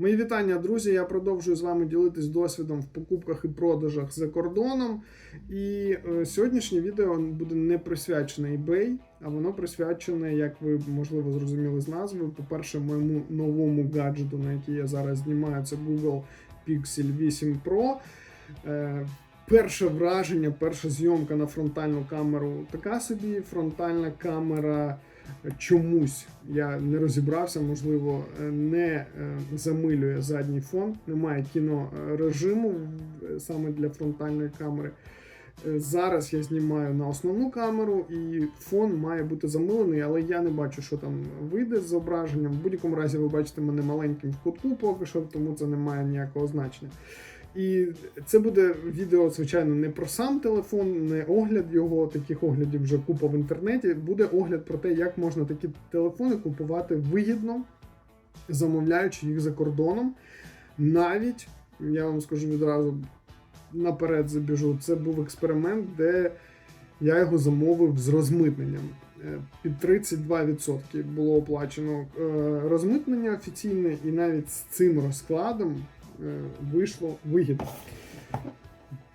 Мої вітання, друзі. Я продовжую з вами ділитись досвідом в покупках і продажах за кордоном. І е, сьогоднішнє відео буде не присвячене eBay, а воно присвячене, як ви можливо зрозуміли з назви. По-перше, моєму новому гаджету, на який я зараз знімаю, це Google Pixel 8 Pro. Е, Перше враження, перша зйомка на фронтальну камеру така собі. Фронтальна камера чомусь я не розібрався, можливо, не е, замилює задній фон, немає кінорежиму е, саме для фронтальної камери. Е, Зараз я знімаю на основну камеру, і фон має бути замилений, але я не бачу, що там вийде з зображенням. В будь-якому разі ви бачите мене маленьким в кутку поки що, тому це не має ніякого значення. І це буде відео, звичайно, не про сам телефон, не огляд його, таких оглядів вже купа в інтернеті. Буде огляд про те, як можна такі телефони купувати вигідно, замовляючи їх за кордоном. Навіть, я вам скажу відразу наперед забіжу, це був експеримент, де я його замовив з розмитненням. Е, Під 32% було оплачено е, розмитнення офіційне, і навіть з цим розкладом вийшло вигідно.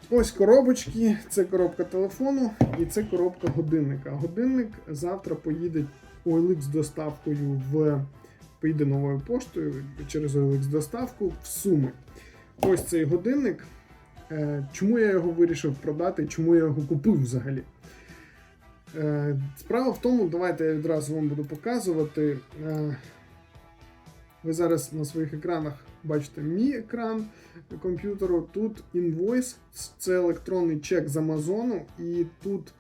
Ось коробочки, це коробка телефону і це коробка годинника. Годинник завтра поїде OLX з доставкою в поїде новою поштою через OLX доставку в Суми. Ось цей годинник. Е, Чому я його вирішив продати? Чому я його купив взагалі? Е, Справа в тому, давайте я відразу вам буду показувати. Е, Ви зараз на своїх екранах бачите мій екран комп'ютеру. Тут інвойс, це електронний чек з Амазону, і тут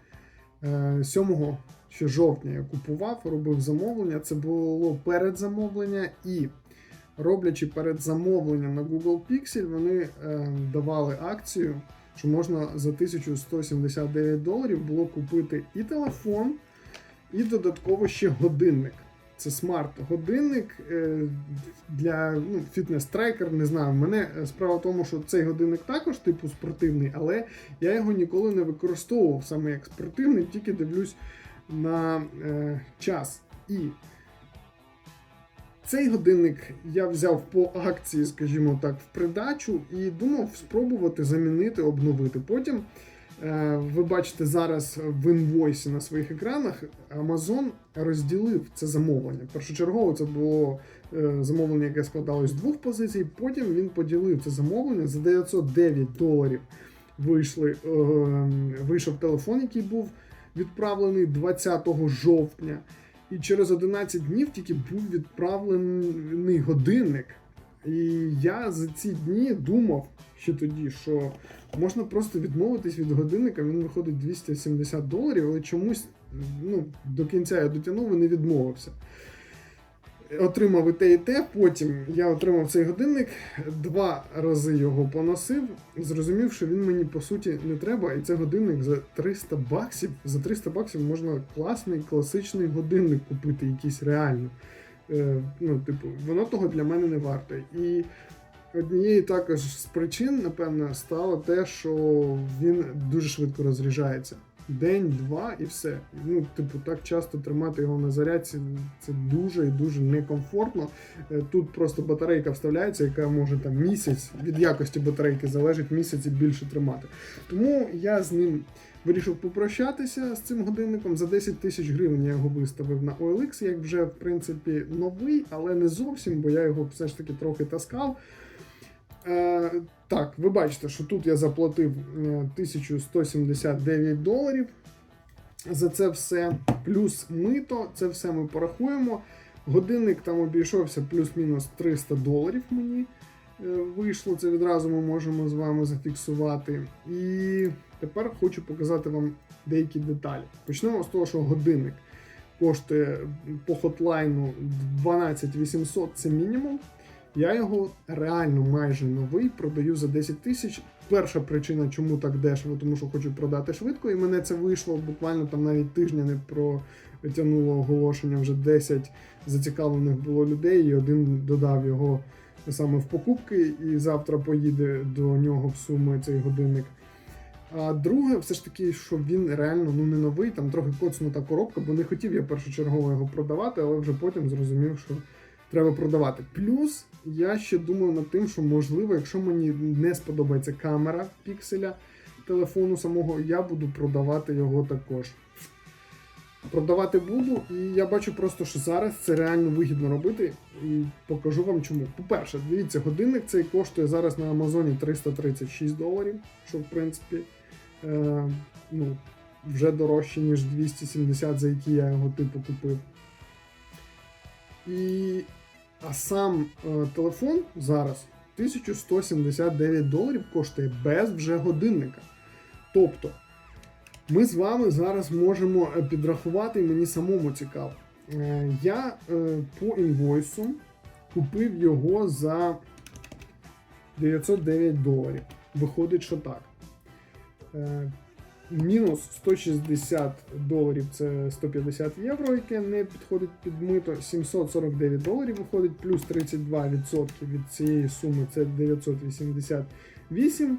е, 7 ще жовтня я купував, робив замовлення. Це було передзамовлення і роблячи передзамовлення на Google Pixel, вони е, давали акцію, що можна за 1179 доларів було купити і телефон, і додатково ще годинник. Це смарт-годинник е, для ну, фітнес-трекер, не знаю. Мене е, справа в тому, що цей годинник також типу спортивний, але я його ніколи не використовував саме як спортивний, тільки дивлюсь на е, час. І цей годинник я взяв по акції, скажімо так, в придачу і думав спробувати замінити, обновити. Потім ви бачите зараз в інвойсі на своїх екранах Amazon розділив це замовлення. Першочергово це було е, замовлення, яке складалось з двох позицій. Потім він поділив це замовлення за 909 доларів. Вийшли, е, вийшов телефон, який був відправлений 20 жовтня. І через 11 днів тільки був відправлений годинник. І я за ці дні думав ще тоді, що можна просто відмовитись від годинника, він виходить 270 доларів, але чомусь ну, до кінця я дотягнув і не відмовився. Отримав і те, і те. Потім я отримав цей годинник, два рази його поносив, зрозумів, що він мені по суті не треба. І це годинник за 300 баксів. За 300 баксів можна класний класичний годинник купити, якийсь реально. Е, ну, типу, воно того для мене не варто. І однією також з причин, напевно, стало те, що він дуже швидко розряджається. День-два і все. Ну, типу, так часто тримати його на зарядці це дуже і дуже некомфортно. Е, Тут просто батарейка вставляється, яка може там місяць від якості батарейки залежить місяць і більше тримати. Тому я з ним вирішив попрощатися з цим годинником. За 10 тисяч гривень я його виставив на OLX, як вже в принципі новий, але не зовсім, бо я його все ж таки трохи таскав. Е, так, ви бачите, що тут я заплатив е, 1179 доларів. За це все плюс мито, це все ми порахуємо. Годинник там обійшовся плюс-мінус 300 доларів мені е, вийшло. Це відразу ми можемо з вами зафіксувати. І тепер хочу показати вам деякі деталі. Почнемо з того, що годинник коштує по хотлайну 12 800 це мінімум. Я його реально майже новий продаю за 10 тисяч. Перша причина, чому так дешево, тому що хочу продати швидко, і мене це вийшло буквально там навіть тижня не протягнуло оголошення. Вже 10 зацікавлених було людей, і один додав його саме в покупки, і завтра поїде до нього в суми цей годинник. А друге, все ж таки, що він реально ну не новий, там трохи коцнута коробка, бо не хотів я першочергово його продавати, але вже потім зрозумів, що треба продавати. Плюс я ще думаю над тим, що можливо, якщо мені не сподобається камера пікселя телефону самого, я буду продавати його також. Продавати буду, і я бачу просто, що зараз це реально вигідно робити, і покажу вам чому. По-перше, дивіться, годинник цей коштує зараз на Амазоні 336 доларів, що в принципі ну, вже дорожче, ніж 270, за які я його типу купив. І, а сам е, телефон зараз 1179 доларів коштує без вже годинника. Тобто, ми з вами зараз можемо е, підрахувати, і мені самому цікаво. Е, Я е, по інвойсу купив його за 909 доларів. Виходить, що так. Е, Мінус 160 доларів це 150 євро, яке не підходить під мито. 749 доларів виходить, плюс 32% від цієї суми це 988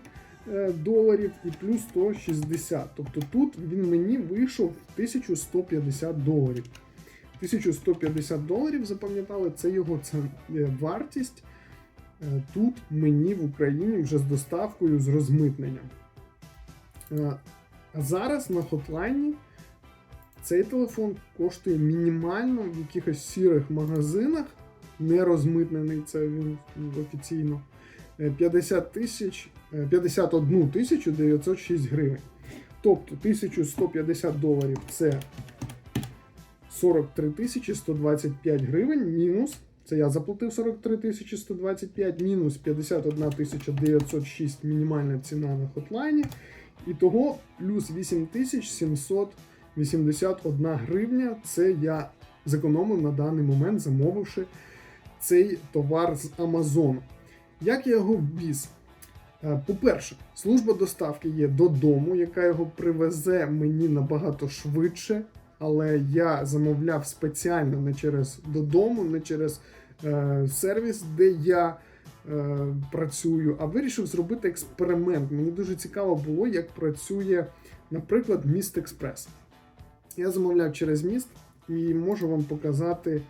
е, доларів і плюс 160. Тобто тут він мені вийшов в 1150 доларів. 1150 доларів, запам'ятали, це його це вартість. Е, Тут мені в Україні вже з доставкою з розмитненням. Е, А зараз на хотлайні цей телефон коштує мінімально в якихось сірих магазинах, не розмитнений, це він офіційно. е, 50 тисяч, е, 51 тисячу 906 гривень. Тобто 1150 доларів це 43 тисячі 125 гривень, мінус. Це я заплатив 43 тисячі 125, мінус 51 тисяча 906 мінімальна ціна на хотлайні. І того плюс 8781 гривня. Це я зекономив на даний момент, замовивши цей товар з Амазону. Як я його ввіз? Е, По-перше, служба доставки є додому, яка його привезе мені набагато швидше. Але я замовляв спеціально не через додому, не через е, сервіс, де я е, працюю, а вирішив зробити експеримент. Мені дуже цікаво було, як працює, наприклад, Міст Експрес. Я замовляв через міст і можу вам показати,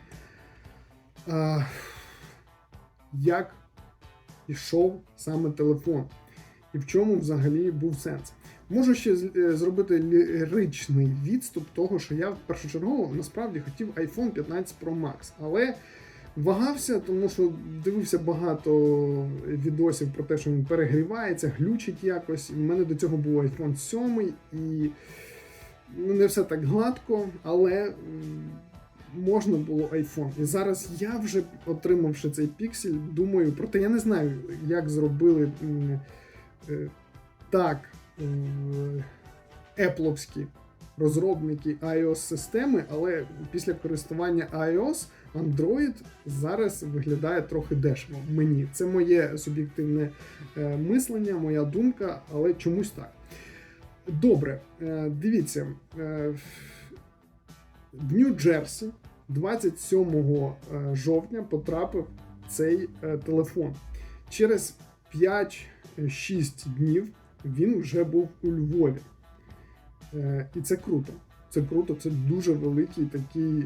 е, як ішов саме телефон. І в чому взагалі був сенс. Можу ще е, зробити ліричний відступ того, що я першочергово насправді хотів iPhone 15 Pro Max, але вагався, тому що дивився багато відосів про те, що він перегрівається, глючить якось. У мене до цього був iPhone 7 і ну, не все так гладко, але можна було iPhone. І зараз я вже отримавши цей піксель, думаю, проте я не знаю, як зробили е, так епловські розробники iOS-системи, але після користування iOS Android зараз виглядає трохи дешево. Мені це моє суб'єктивне е, мислення, моя думка, але чомусь так. Добре, е, дивіться. е, В Нью-Джерсі 27 е, жовтня потрапив цей телефон. Через 5-6 днів він вже був у Львові. І це круто. Це круто, це дуже великий такий.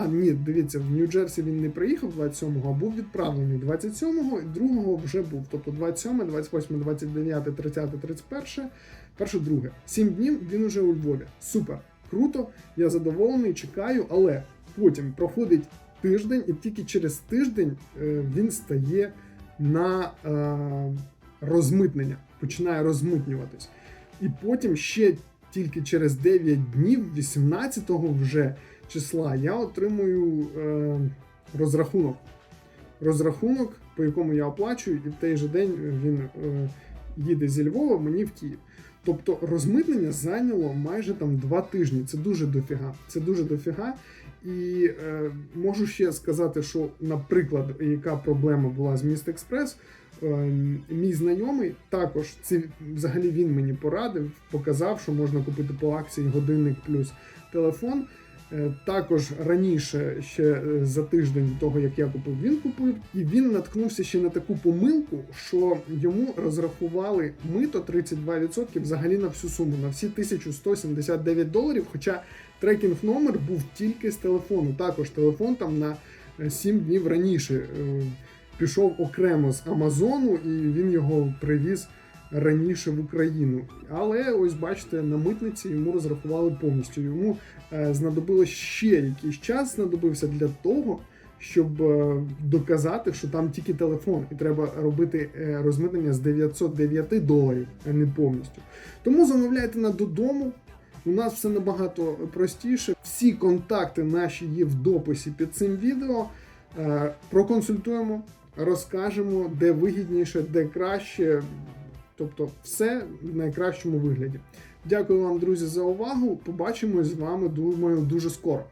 А, ні, дивіться, в Нью-Джерсі він не приїхав 27-го, а був відправлений 27-го, і 2-го вже був. Тобто 27, 28, 29, 30, 31, перше, друге. Сім днів він уже у Львові. Супер, круто, я задоволений, чекаю, але потім проходить тиждень, і тільки через тиждень е, він стає на е, розмитнення, починає розмитнюватись. І потім ще тільки через 9 днів, 18-го вже числа, я отримую е, розрахунок. Розрахунок, по якому я оплачую, і в той же день він е, їде зі Львова мені в Київ. Тобто розмитнення зайняло майже там два тижні. Це дуже дофіга. Це дуже дофіга. І е, можу ще сказати, що, наприклад, яка проблема була з Міст Експрес. Е, Мій знайомий також це взагалі він мені порадив, показав, що можна купити по акції годинник плюс телефон. Е, Також раніше, ще е, за тиждень до того, як я купив, він купив, і він наткнувся ще на таку помилку, що йому розрахували мито 32% взагалі на всю суму, на всі 1179 доларів. Хоча трекінг номер був тільки з телефону. Також телефон там на 7 днів раніше е, пішов окремо з Амазону, і він його привіз раніше в Україну. Але ось бачите, на митниці йому розрахували повністю. Йому е, знадобилось ще якийсь час, знадобився для того, щоб е, доказати, що там тільки телефон, і треба робити е, розмитнення з 909 доларів, а не повністю. Тому замовляйте на додому. У нас все набагато простіше. Всі контакти наші є в дописі під цим відео. Проконсультуємо, розкажемо, де вигідніше, де краще. Тобто, все в найкращому вигляді. Дякую вам, друзі, за увагу. Побачимось з вами, думаю, дуже скоро.